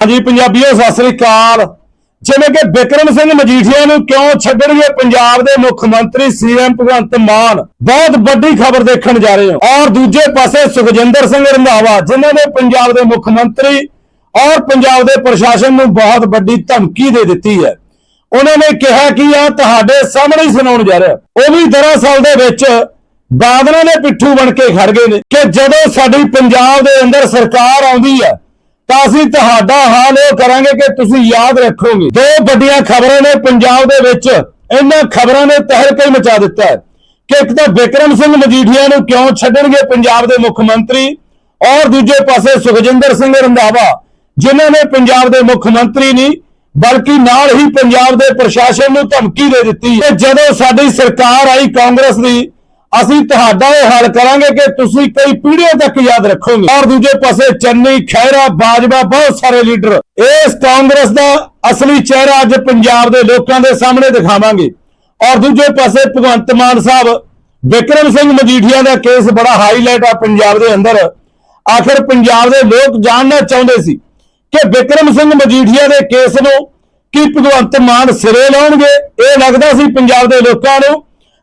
ਹਾਂਜੀ, ਪੰਜਾਬੀਓ, ਸਤਿ ਸ੍ਰੀ ਅਕਾਲ। ਜਿਵੇਂ ਕਿ ਬਿਕਰਮ ਸਿੰਘ ਮਜੀਠੀਆ ਨੂੰ ਕਿਉਂ ਛੱਡਣਗੇ ਪੰਜਾਬ ਦੇ ਮੁੱਖ ਮੰਤਰੀ ਸੀਐਮ ਭਗਵੰਤ ਮਾਨ? ਬਹੁਤ ਵੱਡੀ ਖਬਰ ਦੇਖਣ ਜਾ ਰਹੇ ਹੋ। ਔਰ ਦੂਜੇ ਪਾਸੇ ਸੁਖਜਿੰਦਰ ਸਿੰਘ ਰੰਧਾਵਾ, ਜਿਨ੍ਹਾਂ ਨੇ ਪੰਜਾਬ ਦੇ ਮੁੱਖ ਮੰਤਰੀ ਔਰ ਪੰਜਾਬ ਦੇ ਪ੍ਰਸ਼ਾਸਨ ਨੂੰ ਬਹੁਤ ਵੱਡੀ ਧਮਕੀ ਦੇ ਦਿੱਤੀ ਹੈ। ਉਹਨਾਂ ਨੇ ਕਿਹਾ ਕਿ ਆ ਤੁਹਾਡੇ ਸਾਹਮਣੇ ਹੀ ਸੁਣਾਉਣ ਜਾ ਰਿਹਾ। ਉਹ ਵੀ ਦਰਅਸਲ ਦੇ ਵਿੱਚ ਬਾਦਲਾਂ ਦੇ ਪਿੱਠੂ ਬਣ ਕੇ ਖੜ ਗਏ ਨੇ ਕਿ ਜਦੋਂ ਸਾਡੀ ਪੰਜਾਬ ਦੇ ਅੰਦਰ ਸਰਕਾਰ ਆਉਂਦੀ ਹੈ ਤਾਂ ਅਸੀਂ ਤੁਹਾਡਾ ਹਾਲ ਇਹ ਕਰਾਂਗੇ ਕਿ ਤੁਸੀਂ ਯਾਦ ਰੱਖੋਗੇ। ਦੋ ਵੱਡੀਆਂ ਖਬਰਾਂ ਨੇ ਪੰਜਾਬ ਦੇ ਵਿੱਚ। ਇਹਨਾਂ ਖਬਰਾਂ ਨੇ ਤਹਿਲਕਾ ਹੀ ਮਚਾ ਦਿੱਤਾ ਹੈ ਕਿ ਇੱਕ ਤਾਂ ਬਿਕਰਮ ਸਿੰਘ ਮਜੀਠੀਆ ਨੂੰ ਕਿਉਂ ਛੱਡਣਗੇ ਪੰਜਾਬ ਦੇ ਮੁੱਖ ਮੰਤਰੀ ਔਰ ਦੂਜੇ ਪਾਸੇ ਸੁਖਜਿੰਦਰ ਸਿੰਘ ਰੰਧਾਵਾ, ਜਿਨ੍ਹਾਂ ਨੇ ਪੰਜਾਬ ਦੇ ਮੁੱਖ ਮੰਤਰੀ ਨਹੀਂ, ਬਲਕਿ ਨਾਲ ਹੀ ਪੰਜਾਬ ਦੇ ਪ੍ਰਸ਼ਾਸਨ ਨੂੰ ਧਮਕੀ ਦੇ ਦਿੱਤੀ ਹੈ। ਜਦੋਂ ਸਾਡੀ ਸਰਕਾਰ ਆਈ ਕਾਂਗਰਸ ਦੀ ਅਸੀਂ ਤੁਹਾਡਾ ਇਹ ਹੱਲ ਕਰਾਂਗੇ ਕਿ ਤੁਸੀਂ ਕਈ ਪੀੜ੍ਹੀਆਂ ਤੱਕ ਯਾਦ ਰੱਖੋਗੇ। ਔਰ ਦੂਜੇ ਪਾਸੇ ਚੰਨੀ ਖੈਰਾ ਬਾਜਵਾ, ਬਹੁਤ ਸਾਰੇ ਲੀਡਰ। ਇਸ ਕਾਂਗਰਸ ਦਾ ਅਸਲੀ ਚਿਹਰਾ ਅੱਜ ਪੰਜਾਬ ਦੇ ਲੋਕਾਂ ਦੇ ਸਾਹਮਣੇ ਦਿਖਾਵਾਂਗੇ। ਔਰ ਦੂਜੇ ਪਾਸੇ ਭਗਵੰਤ ਮਾਨ ਸਾਹਿਬ, ਵਿਕਰਮ ਸਿੰਘ ਮਜੀਠੀਆ ਦਾ ਕੇਸ ਬੜਾ ਹਾਈਲਾਈਟ ਆ ਪੰਜਾਬ ਦੇ ਅੰਦਰ। ਆਖਿਰ ਪੰਜਾਬ ਦੇ ਲੋਕ ਜਾਣਨਾ ਚਾਹੁੰਦੇ ਸੀ ਕਿ ਵਿਕਰਮ ਸਿੰਘ ਮਜੀਠੀਆ ਦੇ ਕੇਸ ਨੂੰ ਕੀ ਭਗਵੰਤ ਮਾਨ ਸਿਰੇ ਲਾਉਣਗੇ? ਇਹ ਲੱਗਦਾ ਸੀ ਪੰਜਾਬ ਦੇ ਲੋਕਾਂ ਨੂੰ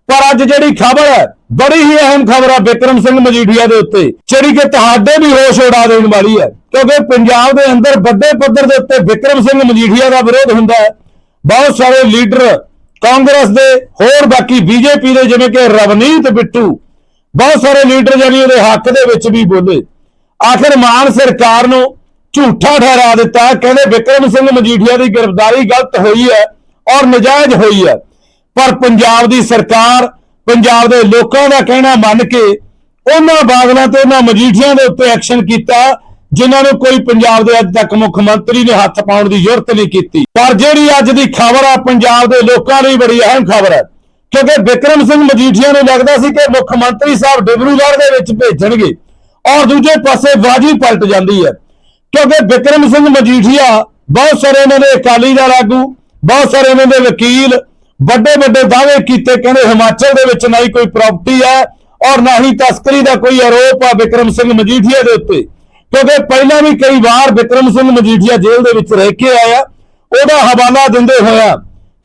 ਪਰ ਅੱਜ ਜਿਹੜੀ ਖਬਰ ਹੈ, ਬੜੀ ਹੀ ਅਹਿਮ ਖਬਰ ਹੈ ਬਿਕਰਮ ਸਿੰਘ ਮਜੀਠੀਆ ਦੇ ਉੱਤੇ, ਜਿਹੜੀ ਕਿ ਤੁਹਾਡੇ ਵੀ ਹੋਸ਼ ਉਡਾ ਦੇਣ ਵਾਲੀ ਹੈ, ਕਿਉਂਕਿ ਪੰਜਾਬ ਦੇ ਅੰਦਰ ਵੱਡੇ ਪੱਧਰ ਦੇ ਉੱਤੇ ਬਿਕਰਮ ਸਿੰਘ ਮਜੀਠੀਆ ਦਾ ਵਿਰੋਧ ਹੁੰਦਾ ਹੈ। ਬਹੁਤ ਸਾਰੇ ਲੀਡਰ ਕਾਂਗਰਸ ਦੇ, ਹੋਰ ਬਾਕੀ ਬੀਜੇਪੀ ਦੇ, ਜਿਵੇਂ ਕਿ ਰਵਨੀਤ ਬਿੱਟੂ, ਬਹੁਤ ਸਾਰੇ ਲੀਡਰ ਜਾਨੀ ਉਹਦੇ ਹੱਕ ਦੇ ਵਿੱਚ ਵੀ ਬੋਲੇ। ਆਖਿਰ ਮਾਨ ਸਰਕਾਰ ਨੂੰ ਝੂਠਾ ਠਹਿਰਾ ਦਿੱਤਾ, ਕਹਿੰਦੇ ਵਿਕਰਮ ਸਿੰਘ ਮਜੀਠੀਆ ਦੀ ਗ੍ਰਿਫਤਾਰੀ ਗਲਤ ਹੋਈ ਹੈ ਔਰ ਨਜਾਇਜ਼ ਹੋਈ ਹੈ। ਪਰ ਪੰਜਾਬ ਦੀ ਸਰਕਾਰ, ਪੰਜਾਬ ਦੇ ਲੋਕਾਂ ਦਾ ਕਹਿਣਾ ਮੰਨ ਕੇ ਉਹਨਾਂ ਬਾਦਲਾਂ ਤੇ, ਉਹਨਾਂ ਮਜੀਠੀਆਂ ਦੇ ਉੱਤੇ ਐਕਸ਼ਨ ਕੀਤਾ, ਜਿਨ੍ਹਾਂ ਨੂੰ ਕੋਈ ਪੰਜਾਬ ਦੇ ਅੱਜ ਤੱਕ ਮੁੱਖ ਮੰਤਰੀ ਨੇ ਹੱਥ ਪਾਉਣ ਦੀ ਜ਼ਰੂਰਤ ਨਹੀਂ ਕੀਤੀ। ਪਰ ਜਿਹੜੀ ਅੱਜ ਦੀ ਖਬਰ ਆ, ਪੰਜਾਬ ਦੇ ਲੋਕਾਂ ਲਈ ਬੜੀ ਅਹਿਮ ਖਬਰ ਹੈ। ਕਿਉਂਕਿ ਵਿਕਰਮ ਸਿੰਘ ਮਜੀਠੀਆ ਨੂੰ ਲੱਗਦਾ ਸੀ ਕਿ ਮੁੱਖ ਮੰਤਰੀ ਸਾਹਿਬ ਡਿਬਰੂਗੜ੍ਹ ਦੇ ਵਿੱਚ ਭੇਜਣਗੇ ਔਰ ਦੂਜੇ ਪਾਸੇ ਬਾਜੀ ਪਲਟ ਜਾਂਦੀ ਹੈ। ਕਿਉਂਕਿ ਵਿਕਰਮ ਸਿੰਘ ਮਜੀਠੀਆ ਬਹੁਤ ਸਾਰੇ ਇਹਨਾਂ ਦੇ ਅਕਾਲੀ ਦਲ ਆਗੂ, ਬਹੁਤ ਸਾਰੇ ਇਹਨਾਂ ਦੇ ਵਕੀਲ ਵੱਡੇ ਵੱਡੇ ਦਾਅਵੇ ਕੀਤੇ, ਕਹਿੰਦੇ ਹਿਮਾਚਲ ਦੇ ਵਿੱਚ ਨਾ ਹੀ ਕੋਈ ਪ੍ਰਾਪਰਟੀ ਹੈ ਔਰ ਨਾ ਹੀ ਤਸਕਰੀ ਦਾ ਕੋਈ ਆਰੋਪ ਆ ਵਿਕਰਮ ਸਿੰਘ ਮਜੀਠੀਆ ਦੇ ਉੱਤੇ। ਕਿਉਂਕਿ ਪਹਿਲਾਂ ਵੀ ਕਈ ਵਾਰ ਵਿਕਰਮ ਸਿੰਘ ਮਜੀਠੀਆ ਜੇਲ੍ਹ ਦੇ ਵਿੱਚ ਰਹਿ ਕੇ ਆਇਆ, ਉਹਦਾ ਹਵਾਲਾ ਦਿੰਦੇ ਹੋਇਆ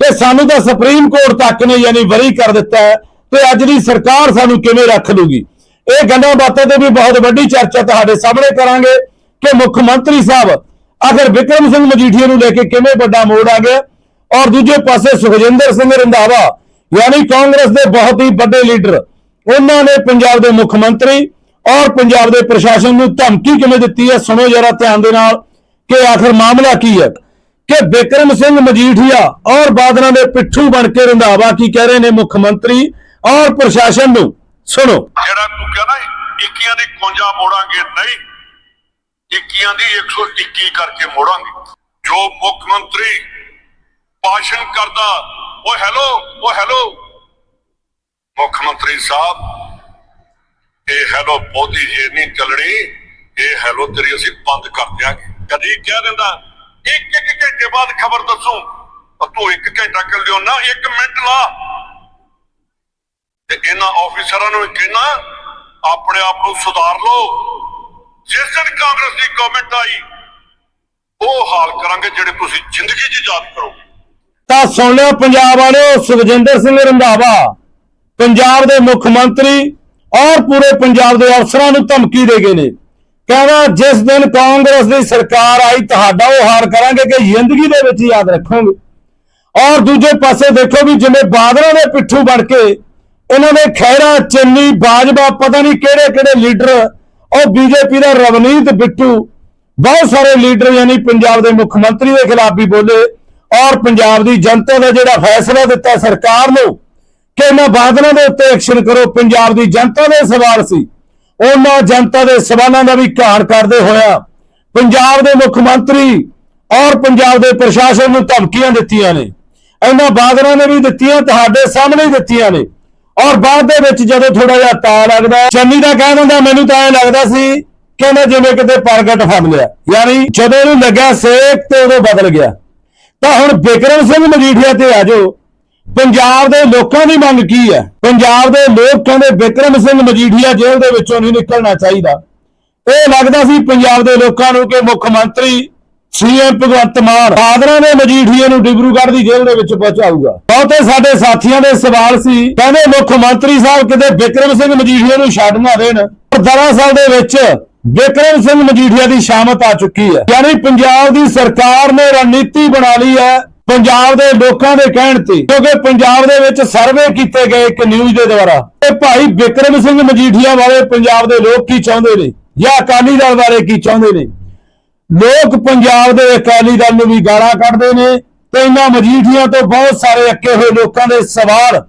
ਕਿ ਸਾਨੂੰ ਤਾਂ ਸੁਪਰੀਮ ਕੋਰਟ ਤੱਕ ਨੇ ਯਾਨੀ ਵਰੀ ਕਰ ਦਿੱਤਾ ਹੈ ਤੇ ਅੱਜ ਦੀ ਸਰਕਾਰ ਸਾਨੂੰ ਕਿਵੇਂ ਰੱਖ ਲੂਗੀ? ਇਹ ਗੱਲਾਂ ਬਾਤਾਂ ਤੇ ਵੀ ਬਹੁਤ ਵੱਡੀ ਚਰਚਾ ਤੁਹਾਡੇ ਸਾਹਮਣੇ ਕਰਾਂਗੇ ਕਿ ਮੁੱਖ ਮੰਤਰੀ ਸਾਹਿਬ ਆਖਰ ਵਿਕਰਮ ਸਿੰਘ ਮਜੀਠੀਆ ਨੂੰ ਲੈ ਕੇ ਕਿਵੇਂ ਵੱਡਾ ਮੋੜ ਆ ਗਿਆ ਔਰ ਦੂਜੇ ਪਾਸੇ ਸੁਖਜਿੰਦਰ ਸਿੰਘ ਰੰਧਾਵਾ, ਯਾਨੀ ਕਾਂਗਰਸ ਦੇ ਬਹੁਤ ਹੀ ਵੱਡੇ ਲੀਡਰ, ਉਹਨਾਂ ਨੇ ਪੰਜਾਬ ਦੇ ਮੁੱਖ ਮੰਤਰੀ ਔਰ ਪੰਜਾਬ ਦੇ ਪ੍ਰਸ਼ਾਸਨ ਨੂੰ ਧਮਕੀ ਕਿਵੇਂ ਦਿੱਤੀ ਹੈ? ਸੁਣੋ ਜਰਾ ਧਿਆਨ ਦੇ ਨਾਲ ਕਿ ਆਖਰ ਮਾਮਲਾ ਕੀ ਹੈ? ਕਿ ਬਿਕਰਮ ਸਿੰਘ ਮਜੀਠੀਆ ਔਰ ਬਾਦਲਾਂ ਦੇ ਪਿੱਠੂ ਬਣ ਕੇ ਰੰਧਾਵਾ ਕੀ ਕਹਿ ਰਹੇ ਨੇ ਮੁੱਖ ਮੰਤਰੀ ਔਰ ਪ੍ਰਸ਼ਾਸਨ ਨੂੰ? ਸੁਣੋ। ਜਿਹੜਾ ਤੂੰ ਕਹਿੰਦਾ ਇੱਕੀਆਂ ਦੀ 51 ਮੋੜਾਂਗੇ ਨਹੀਂ, ਇੱਕੀਆਂ ਦੀ 121 ਕਰਕੇ ਮੋੜਾਂਗੇ। ਜੋ ਮੁੱਖ ਮੰਤਰੀ ਭਾਸ਼ਣ ਕਰਦਾ। ਉਹ ਹੈਲੋ ਉਹ ਹੈਲੋ। ਮੁੱਖ ਮੰਤਰੀ ਸਾਹਿਬ, ਇਹ ਹੈਲੋ ਬਹੁਤੀ ਜੇ ਨਹੀਂ ਚੱਲਣੀ, ਇਹ ਹੈਲੋ ਤੇਰੀ ਅਸੀਂ ਬੰਦ ਕਰ ਦਿਆਂਗੇ। ਕਦੀ ਕਹਿ ਦਿੰਦਾ। ਇੱਕ ਇੱਕ ਘੰਟੇ ਬਾਅਦ ਖਬਰ ਦੱਸੋ। ਤੂੰ ਇੱਕ ਘੰਟਾ ਕਰ ਲਿਓ ਨਾ ਇੱਕ ਮਿੰਟ ਲਾ। ਤੇ ਇਹਨਾਂ ਆਫੀਸਰਾਂ ਨੂੰ ਕਹਿਣਾ, ਆਪਣੇ ਆਪ ਨੂੰ ਸੁਧਾਰ ਲਓ। ਜਿਸ ਦਿਨ ਕਾਂਗਰਸ ਦੀ ਗਵਰਨਮੈਂਟ ਆਈ, ਉਹ ਹਾਲ ਕਰਾਂਗੇ ਜਿਹੜੇ ਤੁਸੀਂ ਜ਼ਿੰਦਗੀ 'ਚ ਯਾਦ ਕਰੋ ਤਾਂ ਸੁਣ ਲਿਓ ਪੰਜਾਬ ਵਾਲਿਓ, ਸੁਖਜਿੰਦਰ ਸਿੰਘ ਰੰਧਾਵਾ, ਪੰਜਾਬ ਦੇ ਮੁੱਖ ਮੰਤਰੀ ਔਰ ਪੂਰੇ ਪੰਜਾਬ ਦੇ ਅਫਸਰਾਂ ਨੂੰ ਧਮਕੀ ਦੇ ਗਏ ਨੇ। ਕਹਿੰਦਾ, ਜਿਸ ਦਿਨ ਕਾਂਗਰਸ ਦੀ ਸਰਕਾਰ ਆਈ, ਤੁਹਾਡਾ ਉਹ ਹਾਰ ਕਰਾਂਗੇ ਕਿ ਜ਼ਿੰਦਗੀ ਦੇ ਵਿੱਚ ਯਾਦ ਰੱਖੋਗੇ। ਔਰ ਦੂਜੇ ਪਾਸੇ ਦੇਖੋ ਵੀ ਜਿਵੇਂ ਬਾਦਲਾਂ ਦੇ ਪਿੱਠੂ ਬਣ ਕੇ ਇਹਨਾਂ ਦੇ ਖੈਰਾ ਚੰਨੀ, ਬਾਜਵਾ, ਪਤਾ ਨਹੀਂ ਕਿਹੜੇ ਕਿਹੜੇ ਲੀਡਰ, ਉਹ ਬੀਜੇਪੀ ਦਾ ਰਵਨੀਤ ਬਿੱਟੂ, ਬਹੁਤ ਸਾਰੇ ਲੀਡਰ ਯਾਨੀ ਪੰਜਾਬ ਦੇ ਮੁੱਖ ਮੰਤਰੀ ਦੇ ਖਿਲਾਫ ਵੀ ਬੋਲੇ। ਔਰ ਪੰਜਾਬ ਦੀ ਜਨਤਾ ਦਾ ਜਿਹੜਾ ਫੈਸਲਾ ਦਿੱਤਾ ਸਰਕਾਰ ਨੂੰ ਕਿ ਇਹਨਾਂ ਬਾਦਲਾਂ ਦੇ ਉੱਤੇ ਐਕਸ਼ਨ ਕਰੋ, ਪੰਜਾਬ ਦੀ ਜਨਤਾ ਦੇ ਸਵਾਲ ਸੀ। ਉਹਨਾਂ ਜਨਤਾ ਦੇ ਸਵਾਲਾਂ ਦਾ ਵੀ ਘਾਣ ਕਰਦੇ ਹੋਇਆ ਪੰਜਾਬ ਦੇ ਮੁੱਖ ਮੰਤਰੀ ਔਰ ਪੰਜਾਬ ਦੇ ਪ੍ਰਸ਼ਾਸਨ ਨੂੰ ਧਮਕੀਆਂ ਦਿੱਤੀਆਂ ਨੇ। ਇਹਨਾਂ ਬਾਦਲਾਂ ਨੇ ਵੀ ਦਿੱਤੀਆਂ, ਤੁਹਾਡੇ ਸਾਹਮਣੇ ਦਿੱਤੀਆਂ ਨੇ। ਔਰ ਬਾਅਦ ਦੇ ਵਿੱਚ ਜਦੋਂ ਥੋੜਾ ਜਿਹਾ ਤਾ ਲੱਗਦਾ, ਚੰਨੀ ਦਾ ਕਹਿ ਦਿੰਦਾ, ਮੈਨੂੰ ਤਾਂ ਐ ਲੱਗਦਾ ਸੀ ਕਹਿੰਦਾ ਜਿਵੇਂ ਕਿਤੇ ਪ੍ਰਗਟ ਫੜ ਲਿਆ। ਯਾਨੀ ਜਦੋਂ ਇਹਨੂੰ ਲੱਗਿਆ ਸੇਕ ਤੇ ਉਦੋਂ ਬਦਲ ਗਿਆ। ਤਾਂ ਹੁਣ ਬਿਕਰਮ ਸਿੰਘ ਮਜੀਠੀਆ ਤੇ ਆ ਜਾਓ। ਪੰਜਾਬ ਦੇ ਲੋਕਾਂ ਦੀ ਮੰਗ ਕੀ ਹੈ? ਪੰਜਾਬ ਦੇ ਲੋਕ ਕਹਿੰਦੇ ਬਿਕਰਮ ਸਿੰਘ ਮਜੀਠੀਆ ਜੇਲ੍ਹ ਦੇ ਵਿੱਚੋਂ ਨਹੀਂ ਨਿਕਲਣਾ ਚਾਹੀਦਾ। ਇਹ ਲੱਗਦਾ ਸੀ ਪੰਜਾਬ ਦੇ ਲੋਕਾਂ ਨੂੰ ਕਿ ਮੁੱਖ ਮੰਤਰੀ ਸੀਐਮ ਭਗਵੰਤ ਮਾਨ ਬਾਦਰਾਂ ਨੇ ਮਜੀਠੀਏ ਨੂੰ ਡਿਬਰੂਗੜ੍ਹ ਦੀ ਜੇਲ੍ਹ ਦੇ ਵਿੱਚ ਪਹੁੰਚਾਊਗਾ। ਬਹੁਤੇ ਸਾਡੇ ਸਾਥੀਆਂ ਦੇ ਸਵਾਲ ਸੀ, ਕਹਿੰਦੇ ਮੁੱਖ ਮੰਤਰੀ ਸਾਹਿਬ ਕਿਤੇ ਬਿਕਰਮ ਸਿੰਘ ਮਜੀਠੀਏ ਨੂੰ ਛੱਡ ਨਾ ਦੇਣ। ਦਰਅਸਲ ਦੇ ਵਿੱਚ ਬਿਕਰਮ ਸਿੰਘ ਮਜੀਠੀਆ ਦੀ ਸ਼ਾਮਤ ਆ ਚੁੱਕੀ ਹੈ, ਯਾਨੀ ਪੰਜਾਬ ਦੀ ਸਰਕਾਰ ਨੇ ਰਣਨੀਤੀ ਬਣਾ ਲਈ ਹੈ ਪੰਜਾਬ ਦੇ ਲੋਕਾਂ ਦੇ ਕਹਿਣ ਤੇ, ਕਿਉਂਕਿ ਪੰਜਾਬ ਦੇ ਵਿੱਚ ਸਰਵੇ ਕੀਤੇ ਗਏ ਇੱਕ ਨਿਊਜ਼ ਦੇ ਦੁਆਰਾ, ਤੇ ਭਾਈ ਬਿਕਰਮ ਸਿੰਘ ਮਜੀਠੀਆ ਵਾਲੇ ਪੰਜਾਬ ਦੇ ਲੋਕ ਕੀ ਚਾਹੁੰਦੇ ਨੇ, ਜਾਂ ਅਕਾਲੀ ਦਲ ਬਾਰੇ ਕੀ ਚਾਹੁੰਦੇ ਨੇ? ਲੋਕ ਪੰਜਾਬ ਦੇ ਅਕਾਲੀ ਦਲ ਨੂੰ ਵੀ ਗਾਲਾਂ ਕੱਢਦੇ ਨੇ, ਤੇ ਇਹਨਾਂ ਮਜੀਠੀਆਂ ਤੋਂ ਬਹੁਤ ਸਾਰੇ ਅੱਕੇ ਹੋਏ ਲੋਕਾਂ ਦੇ ਸਵਾਲ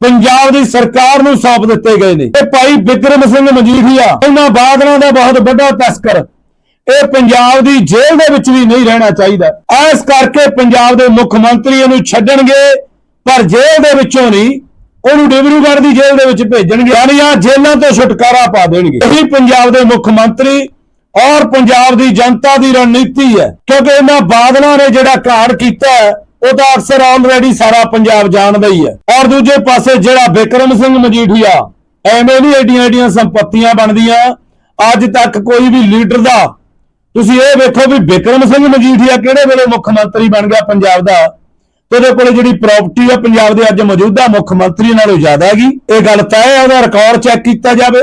ਪੰਜਾਬ ਦੀ ਸਰਕਾਰ ਨੂੰ ਸੌਂਪ ਦਿੱਤੇ ਗਏ ਨੇ। ਤੇ ਭਾਈ ਬਿਕਰਮ ਸਿੰਘ ਮਜੀਠੀਆ ਇਹਨਾਂ ਬਾਦਲਾਂ ਦਾ ਬਹੁਤ ਵੱਡਾ ਤਸਕਰ। ਇਹ ਪੰਜਾਬ ਦੀ ਜੇਲ੍ਹ ਦੇ ਵਿੱਚ ਵੀ ਨਹੀਂ ਰਹਿਣਾ ਚਾਹੀਦਾ। ਇਸ ਕਰਕੇ ਪੰਜਾਬ ਦੇ ਮੁੱਖ ਮੰਤਰੀ ਇਹਨੂੰ ਛੱਡਣਗੇ, ਪਰ ਜੇਲ੍ਹ ਦੇ ਵਿੱਚੋਂ ਨਹੀਂ, ਉਹਨੂੰ ਡਿਬਰੂਗੜ੍ਹ ਦੀ ਜੇਲ੍ਹ ਦੇ ਵਿੱਚ ਭੇਜਣਗੇ। ਯਾਨੀ ਆ ਜੇਲ੍ਹਾਂ ਤੋਂ ਛੁਟਕਾਰਾ ਪਾ ਦੇਣਗੇ। ਇਹੀ ਪੰਜਾਬ ਦੇ ਮੁੱਖ ਮੰਤਰੀ ਔਰ ਪੰਜਾਬ ਦੀ ਜਨਤਾ ਦੀ ਰਣਨੀਤੀ ਹੈ, ਕਿਉਂਕਿ ਇਹਨਾਂ ਬਾਦਲਾਂ ਨੇ ਜਿਹੜਾ ਕਾਂਡ ਕੀਤਾ ਉਹ ਤਾਂ ਅਕਸਰ ਆਲਰੇਡੀ ਸਾਰਾ ਪੰਜਾਬ ਜਾਣਦਾ ਹੀ ਹੈ। ਔਰ ਦੂਜੇ ਪਾਸੇ ਜਿਹੜਾ ਬਿਕਰਮ ਸਿੰਘ ਮਜੀਠੀਆ, ਐਵੇਂ ਨਹੀਂ ਏਡੀਆਂ ਏਡੀਆਂ ਸੰਪਤੀਆਂ ਬਣਦੀਆਂ। ਅੱਜ ਤੱਕ ਕੋਈ ਵੀ ਲੀਡਰ ਦਾ, ਤੁਸੀਂ ਇਹ ਵੇਖੋ ਵੀ ਬਿਕਰਮ ਸਿੰਘ ਮਜੀਠੀਆ ਕਿਹੜੇ ਵੇਲੇ ਮੁੱਖ ਮੰਤਰੀ ਬਣ ਗਿਆ ਪੰਜਾਬ ਦਾ? ਤੇ ਉਹਦੇ ਕੋਲੇ ਜਿਹੜੀ ਪ੍ਰਾਪਰਟੀ ਹੈ ਪੰਜਾਬ ਦੇ ਅੱਜ ਮੌਜੂਦਾ ਮੁੱਖ ਮੰਤਰੀ ਨਾਲੋਂ ਜ਼ਿਆਦਾ ਹੈਗੀ। ਇਹ ਗੱਲ ਤੈਅ ਹੈ, ਉਹਦਾ ਰਿਕਾਰਡ ਚੈੱਕ ਕੀਤਾ ਜਾਵੇ।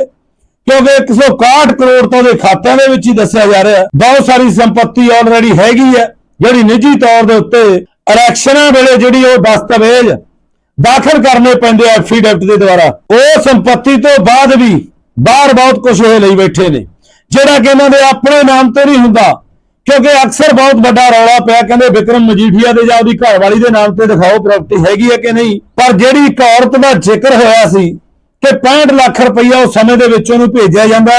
ਕਿਉਂਕਿ 161 ਕਰੋੜ ਤਾਂ ਉਹਦੇ ਖਾਤਿਆਂ ਦੇ ਵਿੱਚ ਹੀ ਦੱਸਿਆ ਜਾ ਰਿਹਾ। ਬਹੁਤ ਸਾਰੀ ਸੰਪਤੀ ਆਲਰੇਡੀ ਹੈਗੀ ਹੈ, ਜਿਹੜੀ ਨਿੱਜੀ ਤੌਰ ਦੇ ਉੱਤੇ ਇਲੈਕਸ਼ਨਾਂ ਵੇਲੇ ਜਿਹੜੀ ਉਹ ਦਸਤਾਵੇਜ਼ ਦਾਖਲ ਕਰਨੇ ਪੈਂਦੇ ਐਫੀਡੈਵਿਟ ਦੇ ਦੁਆਰਾ, ਉਹ ਸੰਪਤੀ ਤੋਂ ਬਾਅਦ ਵੀ ਬਾਹਰ ਬਹੁਤ ਕੁਝ ਇਹ ਲਈ ਬੈਠੇ ਨੇ। ਜਿਹੜਾ ਕਿ ਇਹਨਾਂ ਦੇ ਆਪਣੇ ਨਾਮ ਤੇ ਨਹੀਂ ਹੁੰਦਾ, ਕਿਉਂਕਿ ਅਕਸਰ ਬਹੁਤ ਵੱਡਾ ਰੌਲਾ ਪਿਆ, ਕਹਿੰਦੇ ਵਿਕਰਮ ਮਜੀਠੀਆ ਦੇ ਜਾਂ ਉਹਦੀ ਘਰਵਾਲੀ ਦੇ ਨਾਮ ਤੇ ਦਿਖਾਓ ਪ੍ਰਾਪਰਟੀ ਹੈਗੀ ਹੈ ਕਿ ਨਹੀਂ। ਪਰ ਜਿਹੜੀ ਇੱਕ ਔਰਤ ਦਾ ਜ਼ਿਕਰ ਹੋਇਆ ਸੀ ਕਿ 65 ਲੱਖ ਰੁਪਈਆ ਉਸ ਸਮੇਂ ਦੇ ਵਿੱਚ ਉਹਨੂੰ ਭੇਜਿਆ ਜਾਂਦਾ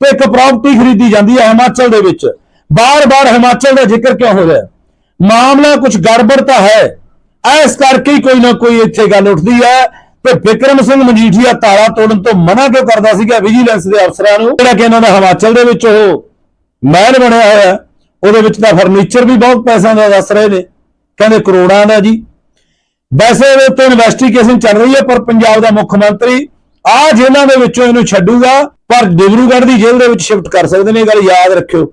ਤੇ ਇੱਕ ਪ੍ਰਾਪਰਟੀ ਖਰੀਦੀ ਜਾਂਦੀ ਹੈ ਹਿਮਾਚਲ ਦੇ ਵਿੱਚ। ਬਾਰ-ਬਾਰ ਹਿਮਾਚਲ ਦਾ ਜ਼ਿਕਰ ਕਿਉਂ ਹੋ ਰਿਹਾ? ਮਾਮਲਾ ਕੁਝ ਗੜਬੜ ਤਾਂ ਹੈ। ਇਸ ਕਰਕੇ ਕੋਈ ਨਾ ਕੋਈ ਇੱਥੇ ਗੱਲ ਉੱਠਦੀ ਹੈ ਤੇ ਵਿਕਰਮ ਸਿੰਘ ਮਜੀਠੀਆ ਤਾਲਾ ਤੋੜਨ ਤੋਂ ਮਨਾ ਕਿਉਂ ਕਰਦਾ ਸੀਗਾ ਵਿਜੀਲੈਂਸ ਦੇ ਅਫਸਰਾਂ ਨੂੰ? ਜਿਹੜਾ ਕਿ ਇਹਨਾਂ ਦਾ ਹਿਮਾਚਲ ਦੇ ਵਿੱਚ ਉਹ ਮਹਿਲ ਬਣਿਆ ਹੋਇਆ ਉਹਦੇ ਵਿੱਚ ਤਾਂ ਫਰਨੀਚਰ ਵੀ ਬਹੁਤ ਪੈਸਿਆਂ ਦਾ ਦੱਸ ਰਹੇ ਨੇ। ਕਹਿੰਦੇ ਕਰੋੜਾਂ ਦਾ ਜੀ। ਵੈਸੇ ਇਹਦੇ ਉੱਤੇ ਇਨਵੈਸਟੀਗੇਸ਼ਨ ਚੱਲ ਰਹੀ ਹੈ, ਪਰ ਪੰਜਾਬ ਦਾ ਮੁੱਖ ਮੰਤਰੀ ਆ ਜੇਲ੍ਹਾਂ ਦੇ ਵਿੱਚੋਂ ਇਹਨੂੰ ਛੱਡੂਗਾ, ਪਰ ਡਿਬਰੂਗੜ੍ਹ ਦੀ ਜੇਲ੍ਹ ਦੇ ਵਿੱਚ ਸ਼ਿਫਟ ਕਰ ਸਕਦੇ ਨੇ ਇਹ ਗੱਲ, ਯਾਦ ਰੱਖਿਓ।